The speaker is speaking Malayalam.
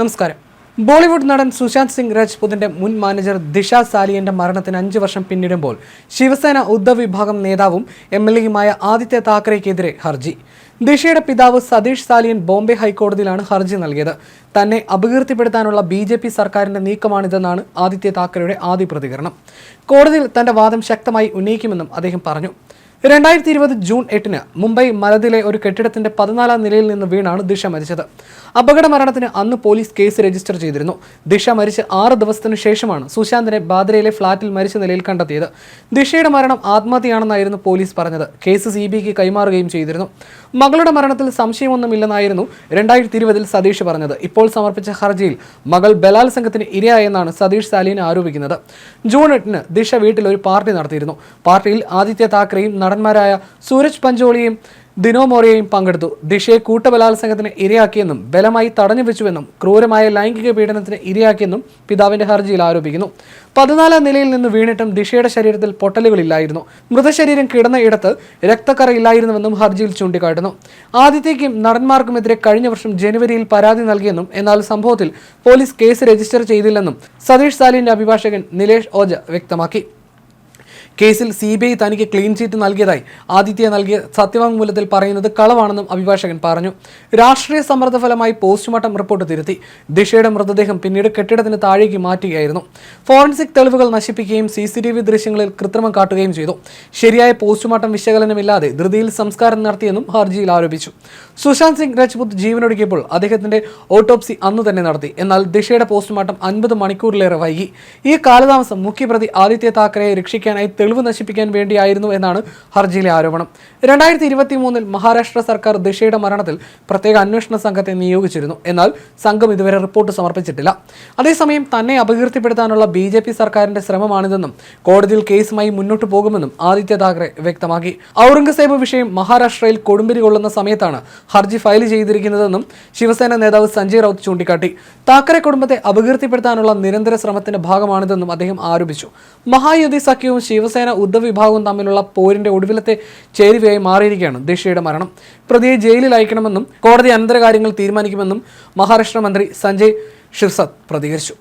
നമസ്കാരം. ബോളിവുഡ് നടൻ സുശാന്ത് സിംഗ് രാജ്പുതിന്റെ മുൻ മാനേജർ ദിഷ സാലിയന്റെ മരണത്തിന് അഞ്ച് വർഷം പിന്നിടുമ്പോൾ ശിവസേന ഉദ്ധവ് വിഭാഗം നേതാവും എം എൽ എയുമായ ആദിത്യ താക്കറെക്കെതിരെ ഹർജി. ദിഷയുടെ പിതാവ് സതീഷ് സാലിയൻ ബോംബെ ഹൈക്കോടതിയിലാണ് ഹർജി നൽകിയത്. തന്നെ അപകീർത്തിപ്പെടുത്താനുള്ള ബി ജെ പി സർക്കാരിന്റെ നീക്കമാണിതെന്നാണ് ആദിത്യ താക്കറെയുടെ ആദ്യ പ്രതികരണം. കോടതിയിൽ തന്റെ വാദം ശക്തമായി ഉന്നയിക്കുമെന്നും അദ്ദേഹം പറഞ്ഞു. രണ്ടായിരത്തി ഇരുപത് ജൂൺ എട്ടിന് മുംബൈ മലതിലെ ഒരു കെട്ടിടത്തിന്റെ പതിനാലാം നിലയിൽ നിന്ന് വീണാണ് ദിഷ മരിച്ചത്. അപകട മരണത്തിന് അന്ന് പോലീസ് കേസ് രജിസ്റ്റർ ചെയ്തിരുന്നു. ദിഷ മരിച്ച് ആറ് ദിവസത്തിന് ശേഷമാണ് സുശാന്തിനെ ബാദ്രയിലെ ഫ്ളാറ്റിൽ മരിച്ച നിലയിൽ കണ്ടെത്തിയത്. ദിഷയുടെ മരണം ആത്മഹത്യയാണെന്നായിരുന്നു പോലീസ് പറഞ്ഞത്. കേസ് സി ബിക്ക് കൈമാറുകയും ചെയ്തിരുന്നു. മകളുടെ മരണത്തിൽ സംശയമൊന്നുമില്ലെന്നായിരുന്നു രണ്ടായിരത്തി ഇരുപതിൽ സതീഷ് പറഞ്ഞത്. ഇപ്പോൾ സമർപ്പിച്ച ഹർജിയിൽ മകൾ ബലാത്സംഗത്തിന് ഇരയായെന്നാണ് സതീഷ് സാലിനെ ആരോപിക്കുന്നത്. ജൂൺ എട്ടിന് ദിഷ വീട്ടിൽ ഒരു പാർട്ടി നടത്തിയിരുന്നു. പാർട്ടിയിൽ ആദിത്യ താക്കറെയും നടന്മാരായ സൂരജ് പഞ്ചോളിയും ദിനോ മോറിയയും പങ്കെടുത്തു. ദിഷയെ കൂട്ടബലാത്സംഗത്തിന് ഇരയാക്കിയെന്നും ബലമായി തടഞ്ഞു വെച്ചുവെന്നും ക്രൂരമായ ലൈംഗിക പീഡനത്തിന് ഇരയാക്കിയെന്നും പിതാവിന്റെ ഹർജിയിൽ ആരോപിക്കുന്നു. പതിനാലാം നിലയിൽ നിന്ന് വീണിട്ടും ദിഷയുടെ ശരീരത്തിൽ പൊട്ടലുകളില്ലായിരുന്നു. മൃതശരീരം കിടന്ന ഇടത്ത് രക്തക്കറയില്ലായിരുന്നുവെന്നും ഹർജിയിൽ ചൂണ്ടിക്കാട്ടുന്നു. ആദിത്യയ്ക്കും നടന്മാർക്കുമെതിരെ കഴിഞ്ഞ വർഷം ജനുവരിയിൽ പരാതി നൽകിയെന്നും എന്നാൽ സംഭവത്തിൽ പോലീസ് കേസ് രജിസ്റ്റർ ചെയ്തില്ലെന്നും സതീഷ് സാലിന്റെ അഭിഭാഷകൻ നിലേഷ് ഓജ വ്യക്തമാക്കി. കേസിൽ സി ബി ഐ തനിക്ക് ക്ലീൻ ചീറ്റ് നൽകിയതായി ആദിത്യ നൽകിയ സത്യവാങ്മൂലത്തിൽ പറയുന്നത് കളവാണെന്നും അഭിഭാഷകൻ പറഞ്ഞു. രാഷ്ട്രീയ സമ്മർദ്ദ ഫലമായി പോസ്റ്റ്മോർട്ടം റിപ്പോർട്ട് തിരുത്തി. ദിഷയുടെ മൃതദേഹം പിന്നീട് കെട്ടിടത്തിന് താഴേക്ക് മാറ്റുകയായിരുന്നു. ഫോറൻസിക് തെളിവുകൾ നശിപ്പിക്കുകയും സി സി ടി വി ദൃശ്യങ്ങളിൽ കൃത്രിമം കാട്ടുകയും ചെയ്തു. ശരിയായ പോസ്റ്റ്മോർട്ടം വിശകലനമില്ലാതെ ധൃതിയിൽ സംസ്കാരം നടത്തിയെന്നും ഹർജിയിൽ ആരോപിച്ചു. സുശാന്ത് സിംഗ് രജ്പുത് ജീവനൊടുക്കിയപ്പോൾ അദ്ദേഹത്തിന്റെ ഓട്ടോപ്സി അന്നു തന്നെ നടത്തി. എന്നാൽ ദിഷയുടെ പോസ്റ്റ്മോർട്ടം അൻപത് മണിക്കൂറിലേറെ വൈകി. ഈ കാലതാമസം മുഖ്യപ്രതി ആദിത്യ താക്കറെയെ രക്ഷിക്കാനായി തെളിവ് നശിപ്പിക്കാൻ വേണ്ടിയായിരുന്നു എന്നാണ് ഹർജിയിലെ ആരോപണം. രണ്ടായിരത്തി ഇരുപത്തി മൂന്നിൽ മഹാരാഷ്ട്ര സർക്കാർ ദിഷയുടെ മരണത്തിൽ പ്രത്യേക അന്വേഷണ സംഘത്തെ നിയോഗിച്ചിരുന്നു. എന്നാൽ സംഘം ഇതുവരെ റിപ്പോർട്ട് സമർപ്പിച്ചിട്ടില്ല. അതേസമയം തന്നെ അപകീർത്തിപ്പെടുത്താനുള്ള ബി ജെ പി സർക്കാരിന്റെ ശ്രമമാണിതെന്നും കോടതിയിൽ കേസുമായി മുന്നോട്ട് പോകുമെന്നും ആദിത്യ താക്കറെ വ്യക്തമാക്കി. ഔറംഗസേബ് വിഷയം മഹാരാഷ്ട്രയിൽ കൊടുമ്പിരി കൊള്ളുന്ന സമയത്താണ് ഹർജി ഫയൽ ചെയ്തിരിക്കുന്നതെന്നും ശിവസേന നേതാവ് സഞ്ജയ് റൌത്ത് ചൂണ്ടിക്കാട്ടി. താക്കറെ കുടുംബത്തെ അപകീർത്തിപ്പെടുത്താനുള്ള നിരന്തര ശ്രമത്തിന്റെ ഭാഗമാണിതെന്നും അദ്ദേഹം ആരോപിച്ചു. മഹായുതി സഖ്യവും ശിവസേന ഉദ്ധവ് വിഭാഗവും തമ്മിലുള്ള പോരിന്റെ ഒടുവിലത്തെ ചേരുവയായി മാറിയിരിക്കുകയാണ് ദിഷയുടെ മരണം. പ്രതിയെ ജയിലിൽ അയക്കണമെന്നും കോടതി അനന്തര കാര്യങ്ങൾ തീരുമാനിക്കുമെന്നും മഹാരാഷ്ട്ര മന്ത്രി സഞ്ജയ് ഷിർസത് പ്രതികരിച്ചു.